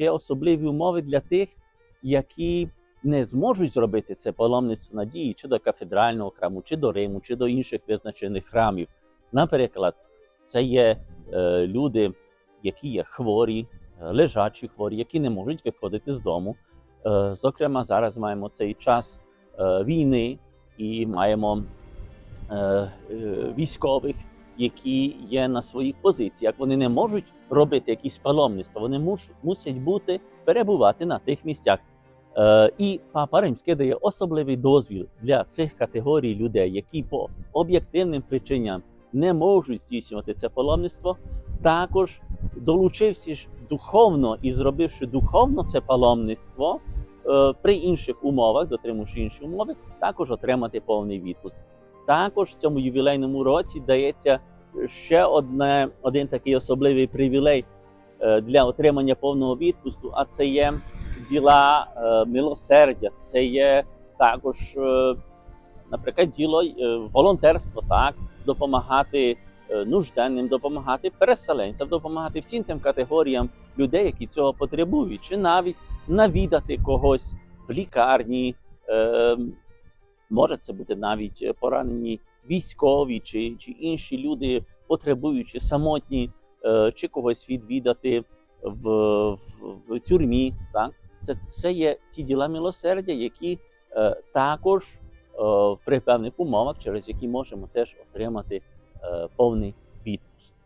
Є особливі умови для тих, які не зможуть зробити це паломництво надії чи до кафедрального храму, чи до Риму, чи до інших визначених храмів. Наприклад, це є е, люди, які є хворі, е, лежачі хворі, які не можуть виходити з дому. Е, зокрема, зараз маємо цей час е, війни і маємо е, е, військових, які є на своїх позиціях. Вони не можуть робити якісь паломництва, вони мусять бути перебувати на тих місцях. Е, і папа Римський дає особливий дозвіл для цих категорій людей, які по об'єктивним причинам не можуть здійснювати це паломництво. Також долучився ж духовно і зробивши духовно це паломництво е, при інших умовах, дотримуючи інші умови, також отримати повний відпуск. Також в цьому ювілейному році дається ще одне, один такий особливий привілей е, для отримання повного відпусту, а це є діла е, милосердя, це є також, е, наприклад, діло волонтерства, так, допомагати нужденним, допомагати переселенцям, допомагати всім тим категоріям людей, які цього потребують, чи навіть навідати когось в лікарні. Е, може це бути навіть поранені військові чи, чи інші люди, потребуючи самотні, е, чи когось відвідати в, в, в тюрмі. Так? Це все є ті діла милосердя, які е, також е, при певних умовах, через які можемо теж отримати е, повний відпуск.